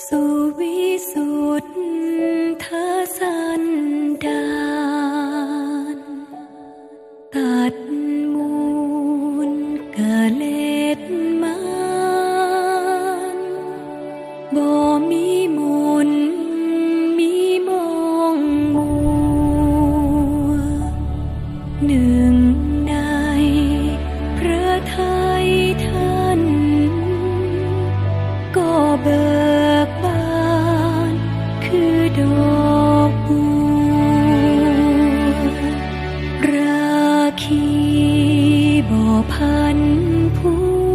สุวิสุทธสันดานตัดมูลกะเล็ดมันบ่มีมนมีมองมัวหนึ่งในพระไทยท่านก็เบิ พันผู้